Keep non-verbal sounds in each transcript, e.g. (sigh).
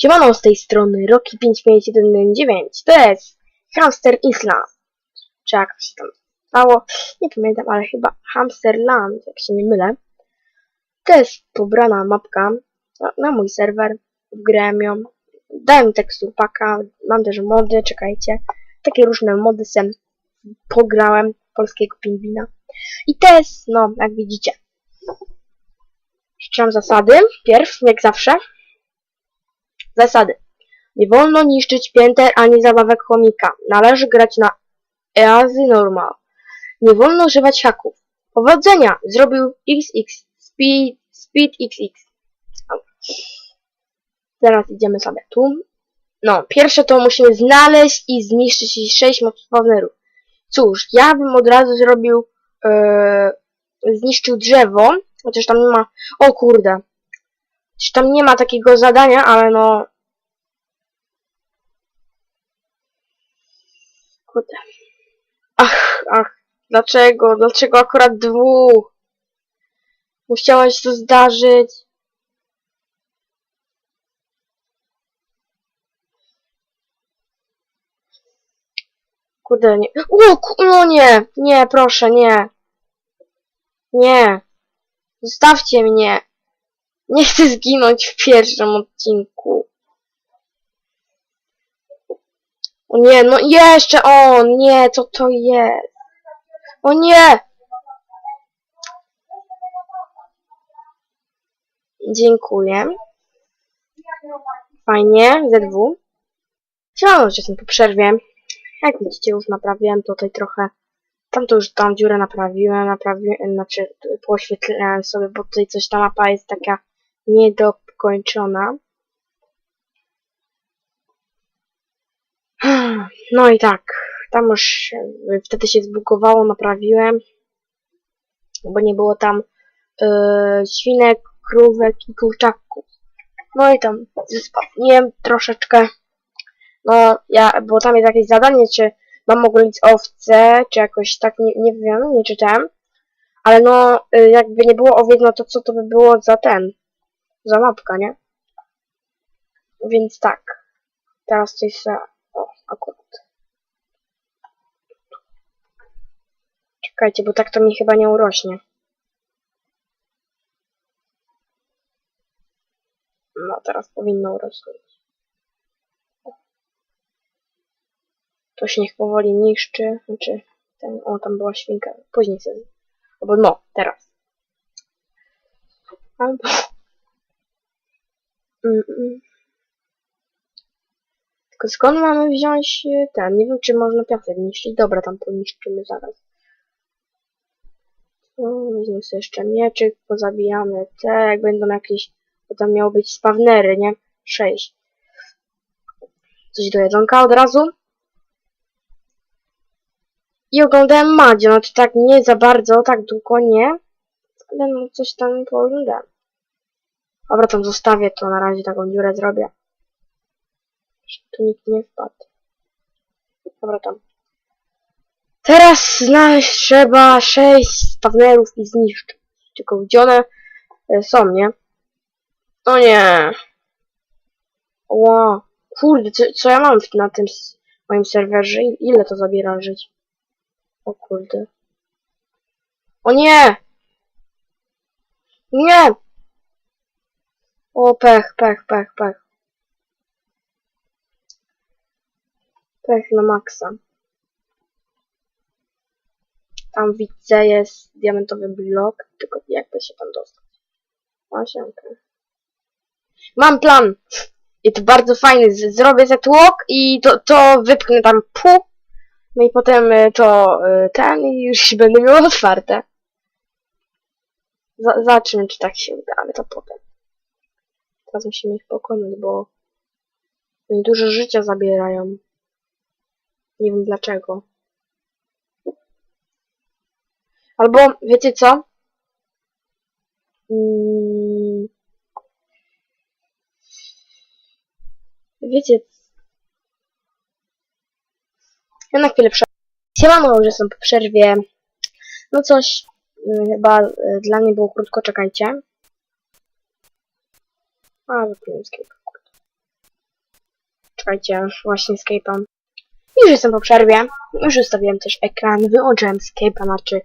Siemano z tej strony Rocky55119. To jest Hamster Island. Czy jak się tam stało? Nie pamiętam, ale chyba Hamsterland, jak się nie mylę. To jest pobrana mapka na, mój serwer. Wgrałem ją. Dałem tekstur paka. Mam też mody, czekajcie. Takie różne mody sem pograłem polskiego pingwina. I to jest, no, jak widzicie. Przeczytam zasady. Pierw, jak zawsze. Zasady. Nie wolno niszczyć pięter ani zabawek chomika. Należy grać na Easy Normal. Nie wolno używać haków. Powodzenia! Zrobił XX. Speed, speed XX. Teraz idziemy sobie tu. No, pierwsze to musimy znaleźć i zniszczyć 6 mobspawnerów. Cóż, ja bym od razu zrobił, e, zniszczył drzewo, chociaż tam nie ma, o kurde, Chociaż tam nie ma takiego zadania, ale no, kurde, ach, ach, dlaczego, dlaczego akurat dwóch? Musiało się to zdarzyć. Kurde, nie. O, no nie, nie, proszę, nie. Nie. Zostawcie mnie. Nie chcę zginąć w pierwszym odcinku. O nie, no jeszcze on, nie, co to jest? O nie! Dziękuję. Fajnie, ZW. Siemano, jestem po przerwie. Jak widzicie, już naprawiłem tutaj trochę. Tam to już tam dziurę naprawiłem, naprawiłem, znaczy poświetlałem sobie, bo tutaj coś ta mapa jest taka niedokończona. (sighs) No i tak, tam już wtedy się zbugowało, naprawiłem, bo nie było tam e, świnek, krówek i kurczaków. No i tam zespawniłem troszeczkę. No, ja, bo tam jest jakieś zadanie, czy mam ogolić owce, czy jakoś tak, nie, nie wiem, nie czytałem. Ale no, y, jakby nie było owiec, no to co to by było za ten, za mapka, nie? Więc tak. Teraz coś se... O, akurat. Czekajcie, bo tak to mi chyba nie urośnie. No, teraz powinno urosnąć. To się niech powoli niszczy. Znaczy, ten, o, tam była świnka. Później sobie. Albo no, teraz. Albo... Tylko skąd mamy wziąć e, ten? Nie wiem, czy można piasek niszczyć. Dobra, tam poniszczymy zaraz. O, weźmy sobie jeszcze mieczyk, pozabijamy te, jak będą jakieś... Bo tam miało być spawnery, nie? Sześć. Coś do jedzonka od razu. I oglądałem Madzie, no to tak nie za bardzo, tak długo nie. Ale no coś tam pooglądałem. Dobra, tam zostawię to, na razie taką dziurę zrobię. Tu nikt nie wpadł. Dobra. Teraz znaleźć trzeba sześć spawnerów i zniszczyć. Tylko gdzie one e, są, nie? O nie. Ła. Kurde, co, co ja mam na tym moim serwerze? Ile to zabiera żyć? O kurde. O nie! Nie! O, pech, pech, pech, pech. Pech na maksa. Tam widzę jest diamentowy blok, tylko jakby się tam dostać. Osiemkę. Mam plan! I to bardzo fajny. Z- Zrobię zetłok i to, to wypchnę tam pu. No i potem y, to y, ten i już będę miał otwarte. Za- Zobaczymy, czy tak się uda, ale to potem. Teraz musimy ich pokonać, bo oni dużo życia zabierają. Nie wiem dlaczego. Albo, wiecie co? Mm. Wiecie Ja na chwilę przerwę. Siemano, że są po przerwie. No coś, y, chyba y, dla mnie było krótko, czekajcie. A, wypiłem kurde. Czekajcie, właśnie Escape'am. Już jestem po przerwie. Już ustawiłem też ekran. Wyłączyłem Escape'a, znaczy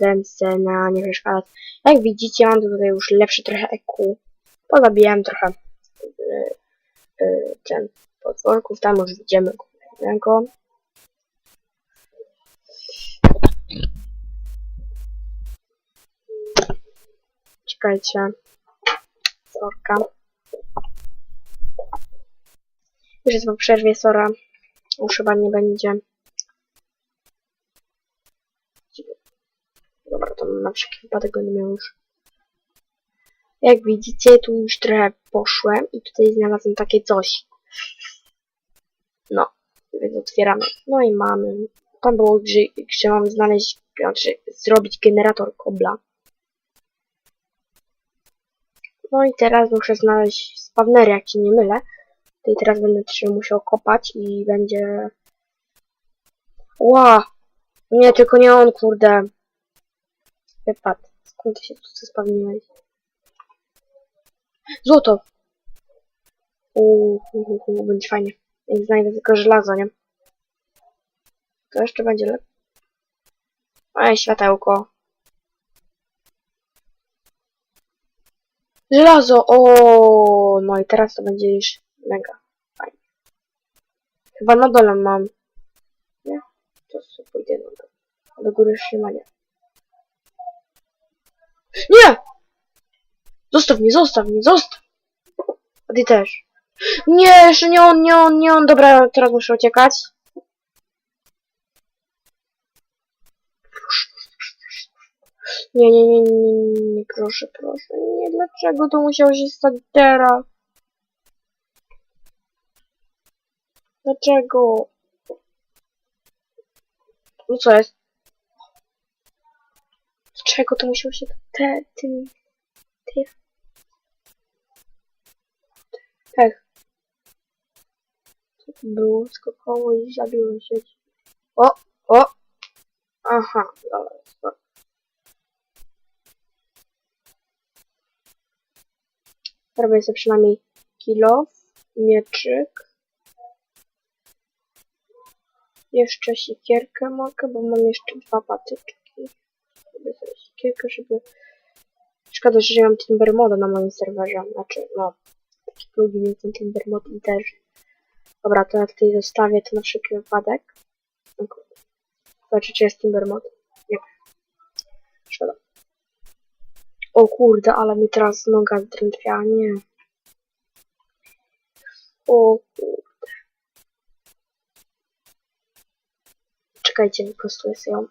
ręce na nie przeszkadzać. Jak widzicie, mam tutaj już lepszy trochę EQ. Pozabijałem trochę yy, yy, ten potworków. Tam już widzimy kolejnego. Czekajcie. Sorka. Już jest po przerwie, Sora. Już chyba nie będzie. Dobra, to na wszelki wypadek będę miał już. Jak widzicie, tu już trochę poszłem i tutaj znalazłem takie coś. No, więc otwieramy. No i mamy. Tam było, że, że mam znaleźć, znaczy zrobić generator kobla. No i teraz muszę znaleźć spawnery, jak się nie mylę. To i teraz będę się musiał kopać i będzie... Ła! Nie, tylko nie on, kurde. Wypadł. Skąd ty się tu spawniłeś? Złoto! Uuu, będzie fajnie. Jak znajdę tylko żelazo, nie? To jeszcze będzie lepiej. Ej, światełko. Żelazo! O, no i teraz to będzie już mega fajnie. Chyba na dole mam. Nie? To sobie pójdę na dole. Do góry już nie ma, nie. Nie! Zostaw mnie, zostaw mnie, zostaw! A ty też. Nie, jeszcze nie on, nie on, nie on. Dobra, teraz muszę uciekać. Nie, nie, nie, nie, nie, nie, proszę, proszę. Nie, dlaczego to musiało się stać teraz? Dlaczego? No co jest? Dlaczego to musiało się te, tym, ty, pech. Co to było? Skakało i zabiło się. O, o! Aha, dobra, dobra. Robię sobie przynajmniej kilo, mieczyk. Jeszcze sikierkę mogę, bo mam jeszcze dwa patyczki. Robię sobie sikierkę, żeby... Szkoda, że nie mam Timber Moda na moim serwerze. Znaczy, no, taki plugin jest ten Timber Mod i też. Dobra, to ja tutaj zostawię to na wszelki wypadek. O kurde. Zobaczcie, czy jest Timber Mod. Nie. Szkoda. O kurde, ale mi teraz noga zdrętwiała, nie. O kurde. Czekajcie, wyprostuję sobie ją.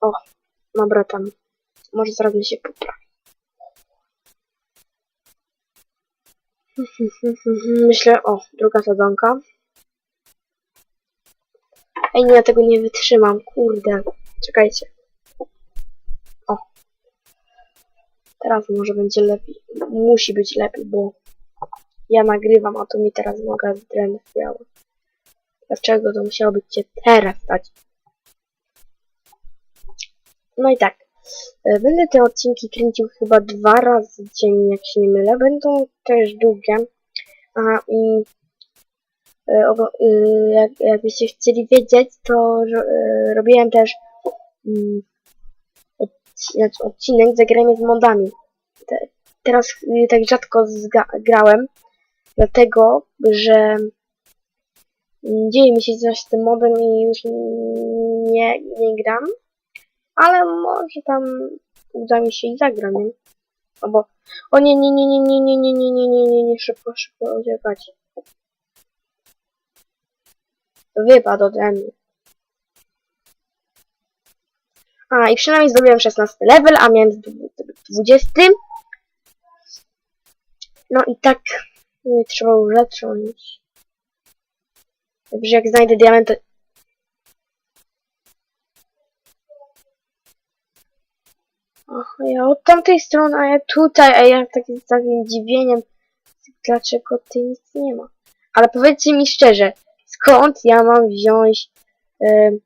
O, dobra tam. Może zaraz mi się poprawi. (laughs) Myślę, o, druga sadzonka. Ej, nie, ja tego nie wytrzymam, kurde. Czekajcie. O. Teraz może będzie lepiej. Musi być lepiej, bo ja nagrywam, a to mi teraz noga zdrętwiała. Dlaczego to musiało być cię teraz stać? No i tak. e, Będę te odcinki kręcił chyba dwa razy dziennie, jak się nie mylę. Będą też długie. A i e, e, jak, jakbyście chcieli wiedzieć, to ro- robiłem też mm, znaczy odcinek zagrania z modami. Te, teraz tak rzadko grałem, dlatego, że dzieje mi się coś z tym modem i już nie, nie gram, ale może tam uda mi się i zagram, nie? Albo, o nie, nie, nie, nie, nie, nie, nie, nie, nie, nie, nie, nie, szybko, szybko uciekać. Wypadł ode mnie. A, i przynajmniej zdobyłem 16 level, a miałem zdobyć 20. No i tak trzeba zacząć. Dobrze, jak znajdę diament, to... Ja od tamtej strony, a ja tutaj, a ja tak z takim dziwieniem, dlaczego ty nic nie ma. Ale powiedzcie mi szczerze, skąd ja mam wziąć yy,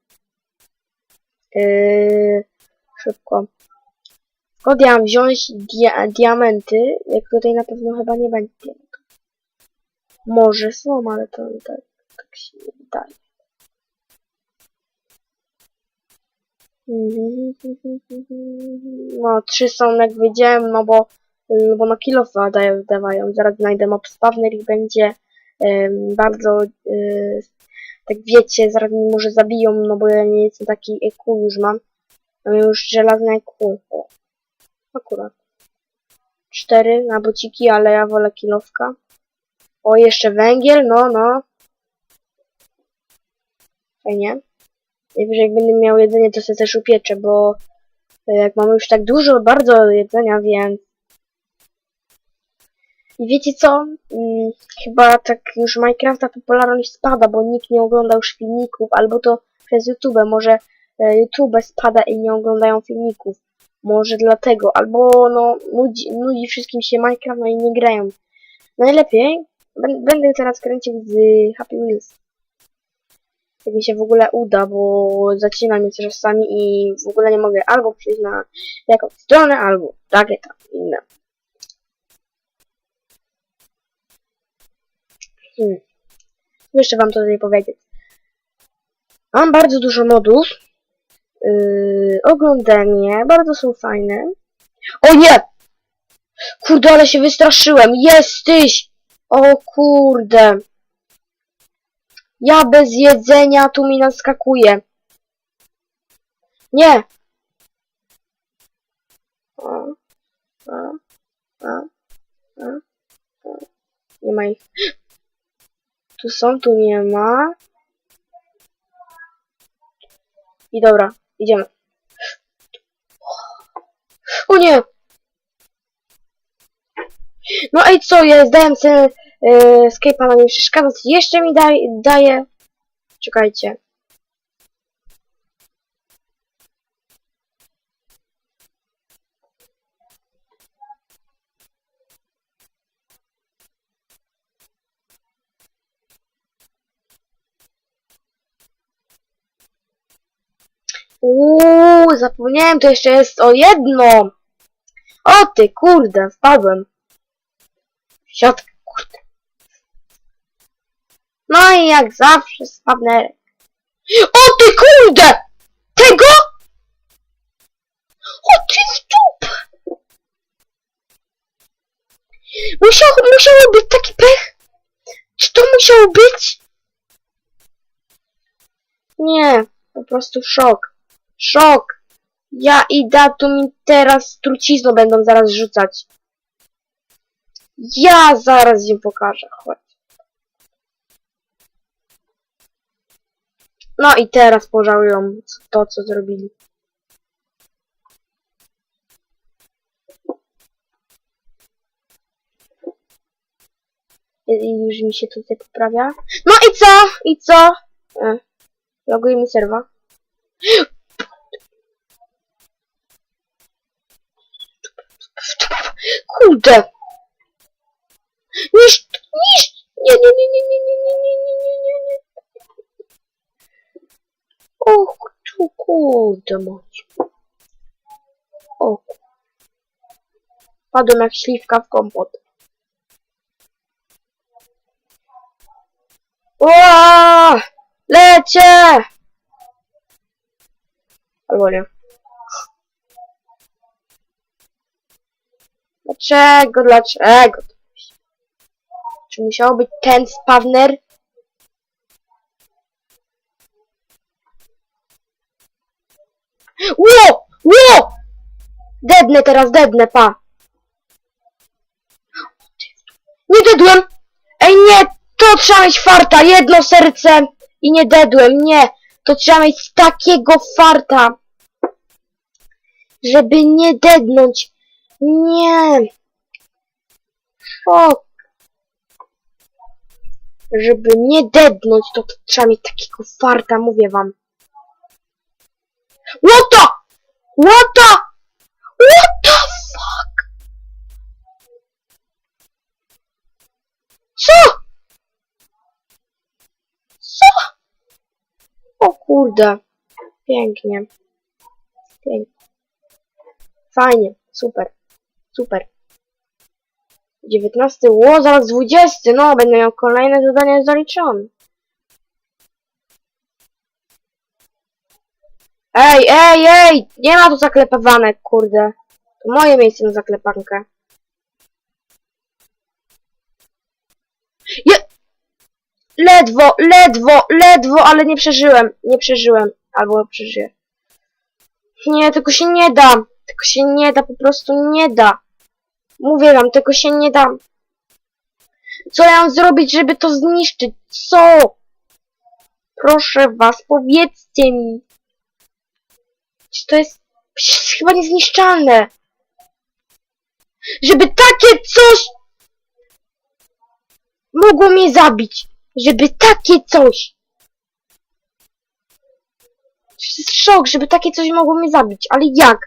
yy, szybko. Skąd ja mam wziąć dia diamenty, jak tutaj na pewno chyba nie będzie diamentów. Może są, ale to tak, tak się nie wydaje. No, trzy są jak wiedziałem, no bo, no bo na kilofa dają, dawają. Zaraz znajdę mob spawner i będzie bardzo, y, tak wiecie, zaraz mnie może zabiją, no bo ja nie jestem taki EQ już mam. Mam już żelazne EQ. Akurat. Cztery na bociki, ale ja wolę kilowka. O, jeszcze węgiel, no, no. Fajnie. Najwyżej jak będę miał jedzenie, to sobie też upieczę, bo e, jak mamy już tak dużo, bardzo jedzenia, więc... I wiecie co? Hmm, chyba tak już Minecrafta popularność spada, bo nikt nie ogląda już filmików, albo to przez YouTube. Może e, YouTube spada i nie oglądają filmików. Może dlatego, albo no nudzi, nudzi wszystkim się Minecraft, no i nie grają. Najlepiej bę- będę teraz kręcił z Happy Wheels. Jak mi się w ogóle uda, bo zacina mnie czasami i w ogóle nie mogę albo przyjść na jakąś stronę, albo takie tam inne. Hmm. Jeszcze wam to tutaj powiedzieć. Mam bardzo dużo modów. Yy, oglądanie, bardzo są fajne. O nie! Kurde, ale się wystraszyłem. Jesteś! O kurde. Ja bez jedzenia tu mi naskakuje. Nie! Nie ma ich. Tu są, tu nie ma. I dobra, idziemy. O nie! No i co, ja zdałem sobie yy, Skype'a na nie przeszkadzać. Jeszcze mi daj, daje... Czekajcie. Uuu, zapomniałem, to jeszcze jest o jedno. O ty, kurde, wpadłem. Kurde. No i jak zawsze spawnerek. O ty, kurde! Tego? O ty w dup! Musiał, musiało być taki pech? Czy to musiało być? Nie, po prostu szok. Szok! Ja idę, tu mi teraz trucizną będą zaraz rzucać. Ja zaraz im pokażę, chodź. No i teraz pożałują to, co zrobili. I już mi się tutaj poprawia. No i co? I co? E, logujemy serwa. (gasps) Kurde! Mać. O. Padłem jak śliwka w kompot. Ła! Lecie! Albo nie. Dlaczego, dlaczego? Czy musiało być ten spawner? Ło! Ło! Dednę teraz, dednę, pa. Nie dedłem! Ej, nie! To trzeba mieć farta! Jedno serce! I nie dedłem, nie! To trzeba mieć takiego farta! Żeby nie dednąć. Nie! Szok! Żeby nie dednąć, to, to trzeba mieć takiego farta, mówię wam. What the? What the? What the fuck? Co? Co? O kurde. Pięknie. Pięknie. Fajnie. Super. Super. 19. Ło, zaraz 20. No, będę miał kolejne zadanie zaliczone. Ej, ej, ej! Nie ma tu zaklepawanek, kurde. To moje miejsce na zaklepankę. Je... Ledwo, ledwo, ledwo, ale nie przeżyłem. Nie przeżyłem. Albo przeżyję. Nie, tego się nie da. Tego się nie da, po prostu nie da. Mówię wam, tego się nie da. Co ja mam zrobić, żeby to zniszczyć? Co? Proszę was, powiedzcie mi. Czy to jest, chyba niezniszczalne. Żeby takie coś mogło mnie zabić. Żeby takie coś. To jest szok, żeby takie coś mogło mnie zabić. Ale jak?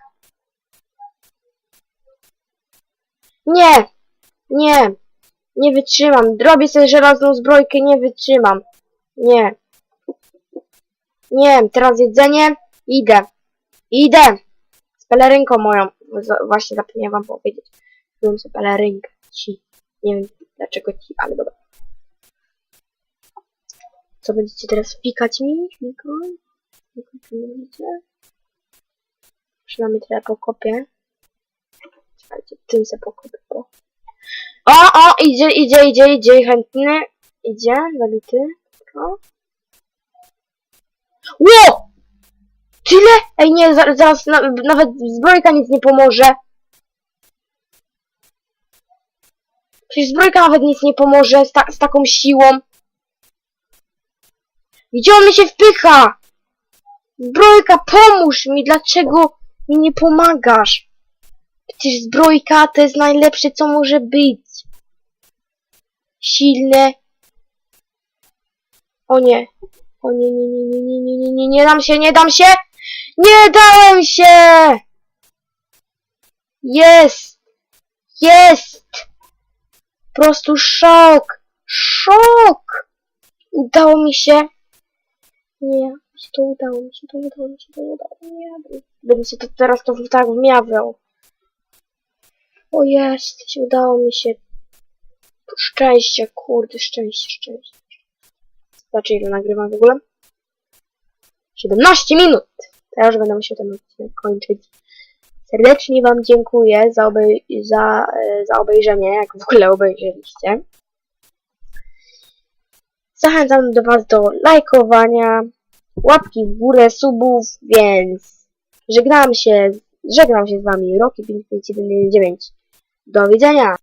Nie. Nie. Nie wytrzymam. Robię sobie żelazną zbrojkę, nie wytrzymam. Nie. Nie, teraz jedzenie. Idę. Idę. Z pelerynką moją. Z- Właśnie zapomniałem wam powiedzieć. Byłem sobie pelerynkę. Ci. Nie wiem dlaczego ci, ale dobra. Co będziecie teraz pikać mi? Pikać? Pikać mi będziecie? Przynajmniej trochę pokopię. Czekajcie, tym se pokopię. O, o idzie, idzie, idzie, idzie, chętny. Idzie, zabity. O. Ło! Tyle? Ej, nie, za- zaraz na, nawet zbrojka nic nie pomoże. Przecież zbrojka nawet nic nie pomoże z, ta, z taką siłą. Gdzie on mi się wpycha? Zbrojka, pomóż mi, dlaczego mi nie pomagasz? Przecież zbrojka to jest najlepsze, co może być. Silne. O nie. O nie, nie, nie, nie, nie, nie, nie, nie, nie dam się, nie dam się! Nie dałem się! Jest! Jest! Po prostu szok! Szok! Udało mi się. Nie, mi się to udało, mi się to udało, mi się to udało. Nie, będę się to teraz to tak wmiawiał. O jest, udało mi się. Szczęście, kurde, szczęście, szczęście. Zobaczcie ile nagrywam w ogóle. 17 minut! To ja już będę musiał ten odcinek kończyć. Serdecznie Wam dziękuję za, obej za, e, za obejrzenie, jak w ogóle obejrzeliście. Zachęcam do Was do lajkowania, łapki w górę, subów, więc żegnam się, żegnam się z Wami, Roki 5519. Do widzenia!